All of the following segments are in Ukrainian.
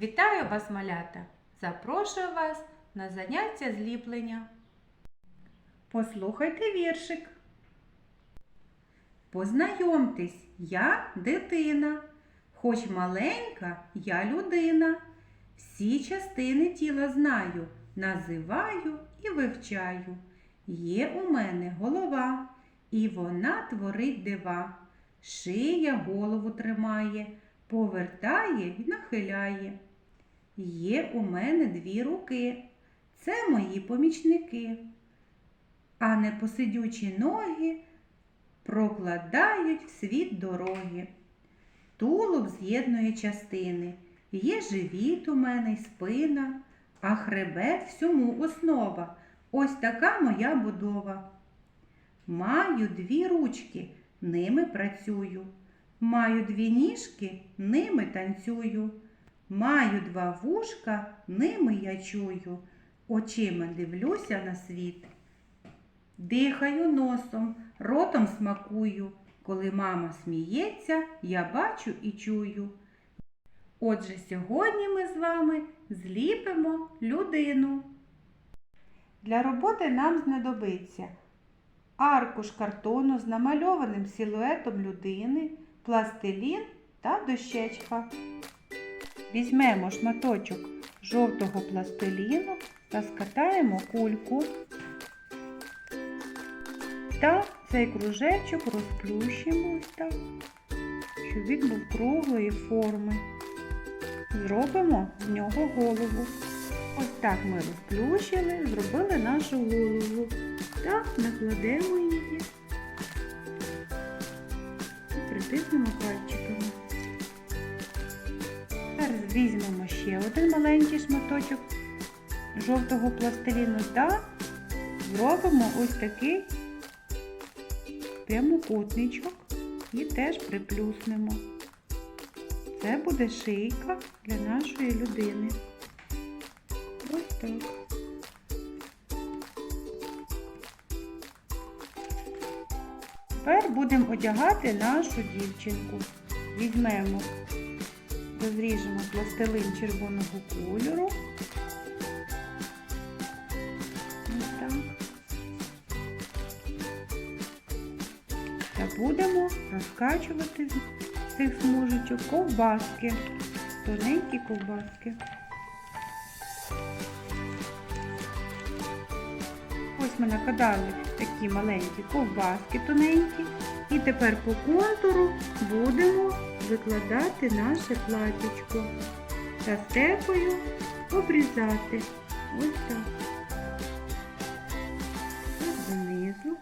Вітаю вас, малята! Запрошую вас на заняття зліплення. Послухайте віршик. Познайомтесь, я дитина, хоч маленька я людина. Всі частини тіла знаю, називаю і вивчаю. Є у мене голова, і вона творить дива. Шия голову тримає, повертає і нахиляє. Є у мене дві руки, це мої помічники, а непосидючі ноги прокладають в світ дороги. Тулуб з'єднує частини, є живіт у мене й спина, а хребет всьому основа. Ось така моя будова. Маю дві ручки, ними працюю. Маю дві ніжки, ними танцюю. Маю два вушка, ними я чую. Очима дивлюся на світ. Дихаю носом, ротом смакую. Коли мама сміється, я бачу і чую. Отже, сьогодні ми з вами зліпимо людину. Для роботи нам знадобиться аркуш картону з намальованим силуетом людини, пластилін та дощечка. Візьмемо шматочок жовтого пластиліну та скатаємо кульку. Та цей кружечок розплющимо так, щоб він був круглої форми. Зробимо з нього голову. Ось так ми розплющили, зробили нашу голову. Та накладемо її і притиснемо пальчиками. Зараз візьмемо ще один маленький шматочок жовтого пластиліну та зробимо ось такий прямокутничок і теж приплюснемо. Це буде шийка для нашої людини. Ось так. Тепер будемо одягати нашу дівчинку. Візьмемо, розріжемо пластилин червоного кольору. Та будемо розкачувати з цих смужечок ковбаски, тоненькі ковбаски. Ми накидали такі маленькі ковбаски тоненькі. І тепер по контуру будемо викладати наше платічко та степою обрізати. Ось так. Ось донизу.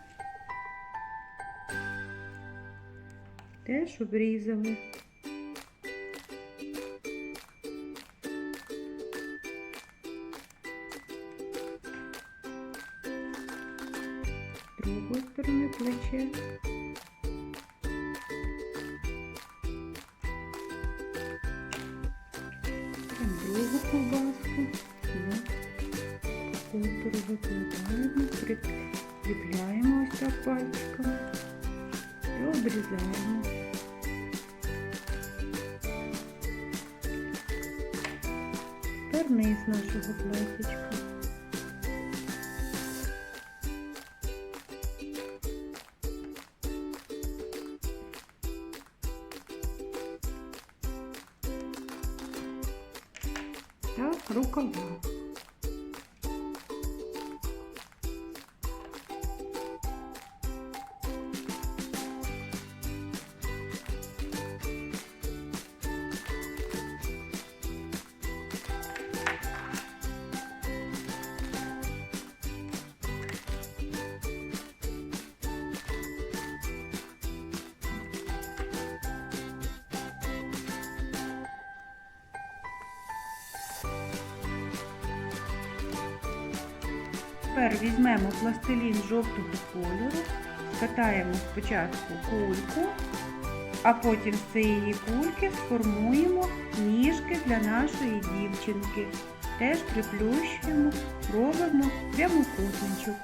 Теж обрізали. Другу ковбаску. Ну, Контур викладаємо, прикріпляємо ось так пальчиками і обрізаємо. Тепер низ нашого платічка. Так, рукава. Тепер візьмемо пластилін жовтого кольору, скатаємо спочатку кульку, а потім з цієї кульки сформуємо ніжки для нашої дівчинки. Теж приплющуємо, робимо прямокутничок.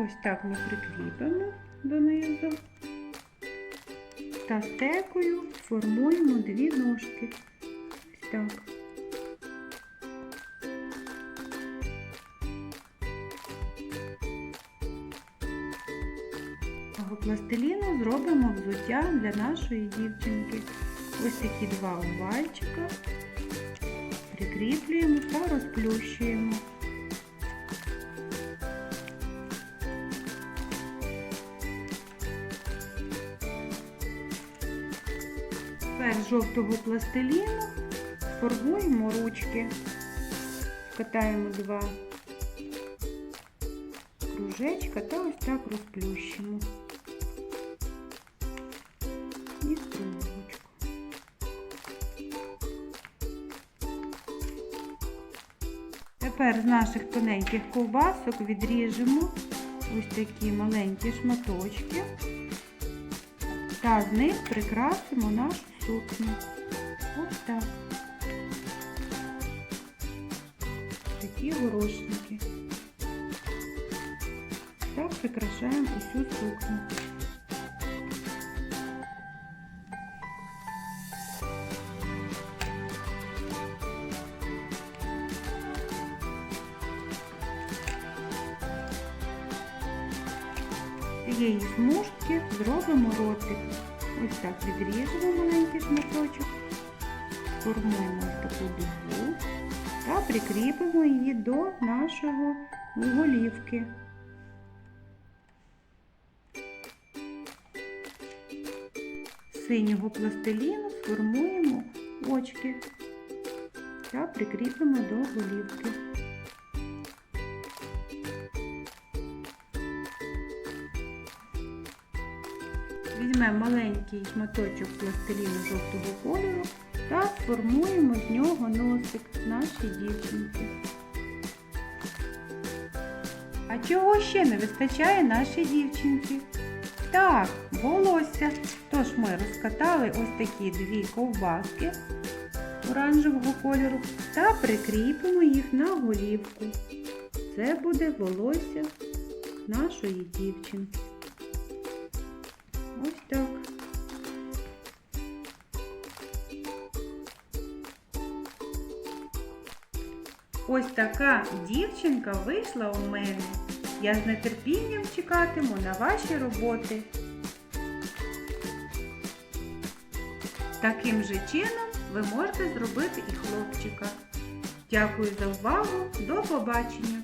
Ось так ми прикріпимо донизу та стекою формуємо дві ножки. Так. Того пластиліну зробимо взуття для нашої дівчинки. Ось такі два овальчика. Прикріплюємо та розплющуємо. Тепер жовтого пластиліну формуємо ручки. Катаємо два кружечка та ось так розплющимо. Тепер з наших тоненьких ковбасок відріжемо ось такі маленькі шматочки та з них прикрасимо нашу сукню. Ось так. Такі горошники. Так прикрашаємо усю сукню. Цієї смужки зробимо ротик. Ось так відріжемо маленький шматочок, формуємо ось таку дугу та прикріпимо її до нашого голівки. Синього пластиліну сформуємо очки та прикріпимо до голівки. Візьмемо маленький шматочок пластиліну жовтого кольору та сформуємо з нього носик нашій дівчинці. А чого ще не вистачає нашій дівчинці? Так, волосся. Тож ми розкатали ось такі дві ковбаски оранжевого кольору та прикріпимо їх на голівку. Це буде волосся нашої дівчинки. Ось так. Ось така дівчинка вийшла у мене. Я з нетерпінням чекатиму на ваші роботи. Таким же чином ви можете зробити і хлопчика. Дякую за увагу. До побачення!